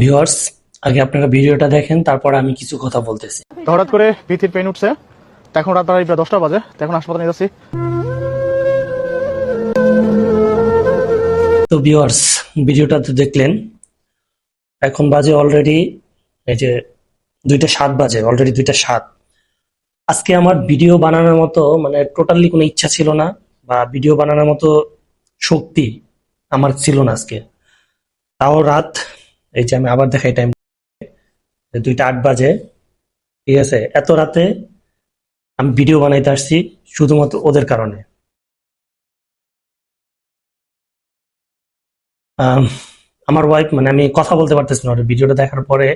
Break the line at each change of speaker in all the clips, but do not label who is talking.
Viewers আগে আপনারা ভিডিওটা দেখেন তারপর আমি কিছু কথা বলতেছি।
হঠাৎ করে ভিথির পেন উঠছে। এখন রাত প্রায় দশটা বাজে। এখন হাসপাতালে নিয়ে যাচ্ছি।
তো ভিউয়ার্স ভিডিওটা তো দেখলেন। এখন বাজে অলরেডি এই যে দুইটা সাত বাজে অলরেডি দুইটা সাত। আজকে আমার ভিডিও বানানোর মতো মানে টোটালি কোনো ইচ্ছা ছিল না বা ভিডিও বানানোর মতো শক্তি আমার ছিল না আজকে। তাও রাত এই যে আমি আবার দেখাই টাইম দুইটা আট বাজে। ঠিক আছে? এত রাতে আমি ভিডিও বানাইতে আসছি শুধুমাত্র ওদের কারণে। আম, আমার ওয়াইফ মানে আমি কথা বলতে পারতেছি না ওর ভিডিওটা দেখার পরে।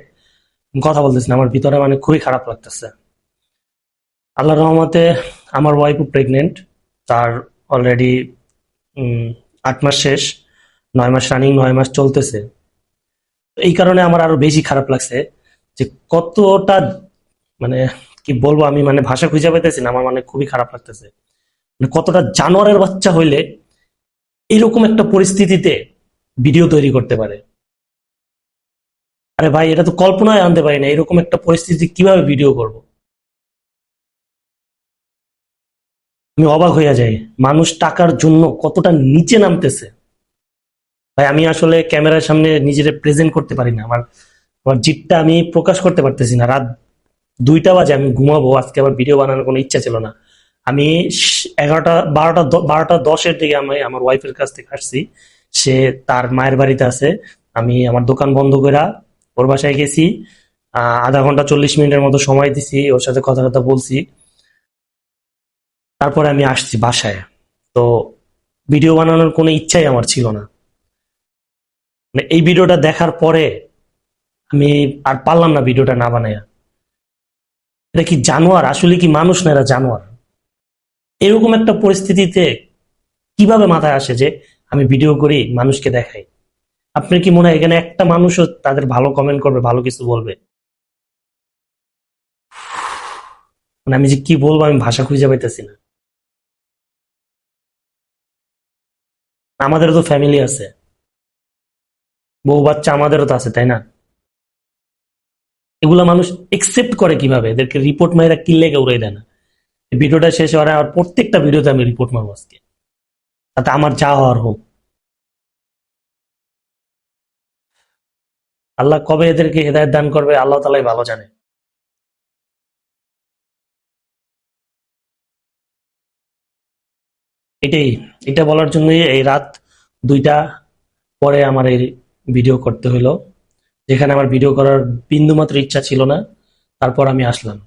কথা বলতেছি না আমার ভিতরে মানে খুবই খারাপ লাগতেছে। আল্লাহ রহমতে আমার ওয়াইফও প্রেগনেন্ট তার অলরেডি আট মাস শেষ নয় মাস রানিং নয় মাস চলতেছে। এই কারণে আমার আরও বেশি খারাপ লাগছে যে কতটা মানে কি বলব আমি মানে ভাষা খুঁজে পেতেছি না, আমার মানে খুবই খারাপ লাগতেছে। মানে কতটা জানোয়ারের বাচ্চা হইলে এরকম একটা পরিস্থিতিতে ভিডিও তৈরি করতে পারে। আরে ভাই, এটা তো কল্পনায় আনতে পারি না, এরকম একটা পরিস্থিতি কীভাবে ভিডিও করব? আমি অবাক হইয়া যাই, মানুষ টাকার জন্য কতটা নিচে নামতেছে। ভাই, আমি আসলে ক্যামেরার সামনে নিজেরে প্রেজেন্ট করতে পারি না। আমার আমার জিতটা আমি প্রকাশ করতে পারতেছি না। রাত দুইটা বাজে, আমি ঘুমাবো। আজকে আমার ভিডিও বানানোর কোনো ইচ্ছা ছিল না। আমি এগারোটা, বারোটা বারোটা দশের দিকে আমি আমার ওয়াইফের কাছ থেকে আসছি। সে তার মায়ের বাড়িতে আছে। আমি আমার দোকান বন্ধ করে ওর বাসায় গেছি। আধা ঘণ্টা চল্লিশ মিনিটের মতো সময় দিছি, ওর সাথে কথা কথা বলছি। তারপরে আমি আসছি বাসায়। তো ভিডিও বানানোর কোনো ইচ্ছাই আমার ছিল না। মানে এই ভিডিওটা দেখার পরে আমি আর পারলাম না ভিডিওটা না বানায়া এটা কি জানোয়ার? আসলে কি মানুষ না এরা জানোয়ার? এরকম একটা পরিস্থিতিতে কীভাবে মাথায় আসে যে আমি ভিডিও করি, মানুষকে দেখাই? আপনার কি মনে হয় এখানে একটা মানুষও তাদের ভালো কমেন্ট করবে, ভালো কিছু বলবে? মানে আমি যে কি বলব, আমি ভাষা খুঁজে পাইতেছি না। আমাদেরও তো ফ্যামিলি আছে। বউ বাচ্চা আমাদেরও তো আছে, তাই না? এগুলা মানুষ একসেপ্ট করে কীভাবে? এদেরকে রিপোর্ট মাইরা কিল্লে লেগে উড়াই দেয় না? ভিডিওটা শেষ হওয়ার আর প্রত্যেকটা ভিডিওতে আমি রিপোর্ট মারবো আজকে। তাতে আমার যা হওয়ার হোক। আল্লাহ কবে এদেরকে হেদায়ত দান করবে, আল্লাহ তালাই ভালো জানে। এটাই, এটা বলার জন্যই এই রাত দুইটা পরে আমার এই ভিডিও করতে হলো। যেখানে আমার ভিডিও করার বিন্দুমাত্র ইচ্ছা ছিল না। তারপর আমি আসলাম।